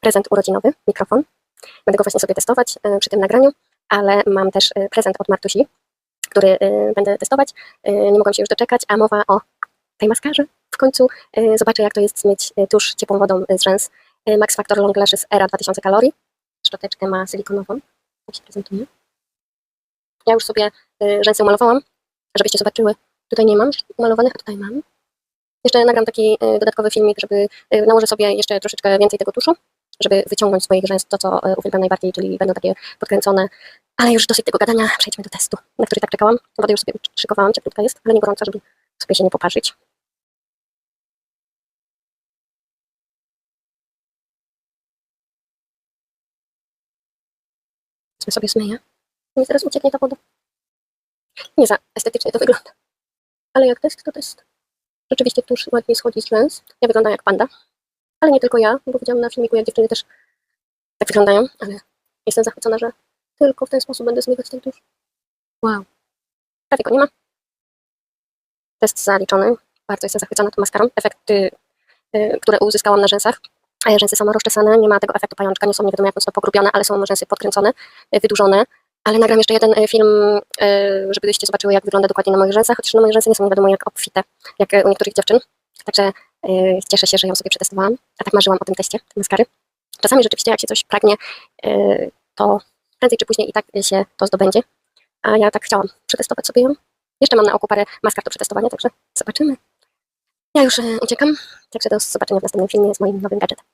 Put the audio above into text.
prezent urodzinowy, mikrofon. Będę go właśnie sobie testować e, przy tym nagraniu, ale mam też e, prezent od Martusi, który e, będę testować. Nie mogłam się już doczekać, a mowa o tej maskarze. W końcu zobaczę, jak to jest mieć tusz ciepłą wodą z rzęs. Max Factor Long Lashes Era 2000 kalorii. Szczoteczkę ma silikonową. Tak się prezentuje. Ja już sobie rzęsy umalowałam, żebyście zobaczyły. Tutaj nie mam umalowanych, a tutaj mam. Jeszcze nagram taki dodatkowy filmik, żeby nałożę sobie jeszcze troszeczkę więcej tego tuszu, żeby wyciągnąć z rzęs to, co e, uwielbiam najbardziej, czyli będą takie podkręcone. Ale już dosyć tego gadania, przejdźmy do testu, na który tak czekałam. Wodę już sobie szykowałam, cieplutka jest, ale nie gorąca, żeby sobie się nie poparzyć. Wezmę sobie zmyję. Mi zaraz ucieknie ta woda. Nie za estetycznie to wygląda. Ale jak test, to test. Rzeczywiście tuż ładnie schodzi z rzęs. Ja wyglądam jak panda. Ale nie tylko ja, bo widziałam na filmiku, jak dziewczyny też tak wyglądają, ale jestem zachwycona, że tylko w ten sposób będę zmywać ten tusz. Wow. Prawie go nie ma. Test zaliczony. Bardzo jestem zachwycona tą maskarą. Efekty, y, które uzyskałam na rzęsach. A rzęsy są rozczesane, nie ma tego efektu pajączka, nie są nie wiadomo jak mocno pogrubione, ale są rzęsy podkręcone, y, wydłużone. Ale nagram jeszcze jeden y, film, żebyście zobaczyły, jak wygląda dokładnie na moich rzęsach, chociaż na rzęsy nie są nie wiadomo jak obfite, jak u niektórych dziewczyn. Także cieszę się, że ją sobie przetestowałam, a tak marzyłam o tym teście, tej maskary. Czasami rzeczywiście, jak się coś pragnie, y, to prędzej czy później i tak się to zdobędzie. A ja tak chciałam przetestować sobie ją. Jeszcze mam na oku parę maskar do przetestowania, także zobaczymy. Ja już y, uciekam, także do zobaczenia w następnym filmie z moim nowym gadżetem.